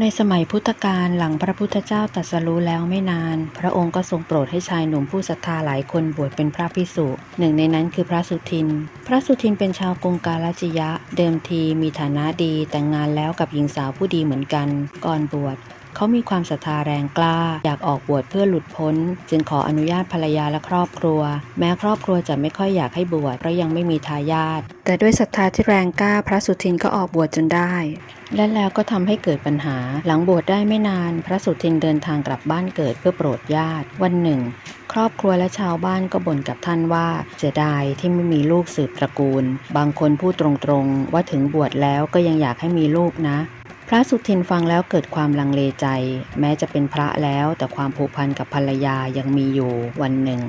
ในสมัยพุทธกาลหลังพระพุทธเจ้าตรัสรู้แล้วไม่นาน พระองค์ก็ทรงโปรดให้ชายหนุ่มผู้ศรัทธาหลายคนบวชเป็นพระภิกษุ หนึ่งในนั้นคือพระสุทิน พระสุทินเป็นชาวกรุงกาลจิยะ เดิมทีมีฐานะดีแต่งงานแล้วกับหญิงสาวผู้ดีเหมือนกัน ก่อนบวช เขามีความศรัทธาแรงกล้า อยากออกบวชเพื่อหลุดพ้น จึงขออนุญาตภรรยาและครอบครัว แม้ครอบครัวจะไม่ค่อยอยากให้บวชเพราะยังไม่มีทายาทแต่ด้วยศรัทธาที่แรงกล้าพระสุทินก็ออกบวชจนได้ และแล้วก็ทำให้เกิดปัญหา หลังบวชได้ไม่นาน พระสุทินเดินทางกลับบ้านเกิดเพื่อโปรดญาติ วันหนึ่ง ครอบครัวและชาวบ้านก็บ่นกับท่านว่าเสียดายที่ไม่มีลูกสืบตระกูล บางคนพูดตรงๆ ว่าถึงบวชแล้วก็ยังอยากให้มีลูกนะ พระสุทินฟังแล้วเกิดความลังเลใจ แม้จะเป็นพระแล้วแต่ความผูกพันกับภรรยายังมีอยู่วันหนึ่ง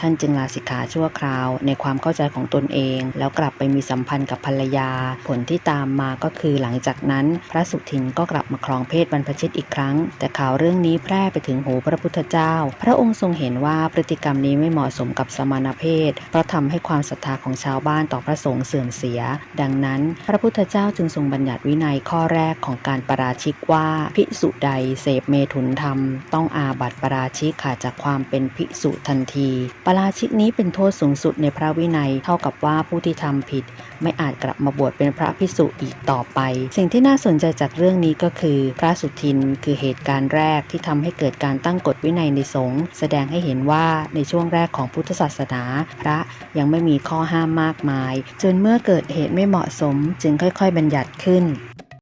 ท่านจึงลาสิกขาชั่วคราว ในความเข้าใจของตนเอง แล้วกลับไปมีสัมพันธ์กับภรรยา ผลที่ตามมาก็คือหลังจากนั้น พระสุทินก็กลับมาครองเพศบรรพชิตอีกครั้ง แต่ข่าวเรื่องนี้แพร่ไปถึงหูพระพุทธเจ้า พระองค์ทรงเห็นว่าพฤติกรรมนี้ไม่เหมาะสมกับสมณเพศ เพราะทำให้ความศรัทธาของชาวบ้านต่อพระสงฆ์เสื่อมเสีย ดังนั้น พระพุทธเจ้าจึงทรงบัญญัติวินัยข้อแรกของการประราชิกว่าภิกษุใดเสพเมถุนธรรม ต้องอาบัติประราชิกขาดจากความเป็นภิกษุทันทีประราชิกนี้เป็นโทษสูงสุดในพระวินัยเท่ากับว่าผู้ที่ทำผิด ไม่อาจกลับมาบวชเป็นพระภิกษุอีกต่อไป สิ่งที่น่าสนใจจากเรื่องนี้ก็คือพระสุทินคือเหตุการณ์แรกที่ทำให้เกิดการตั้งกฎวินัยในสงฆ์แสดงให้เห็นว่าในช่วงแรกของพุทธศาสนา พระยังไม่มีข้อห้ามมากมาย จนเมื่อเกิดเหตุไม่เหมาะสมจึงค่อยๆบัญญัติขึ้น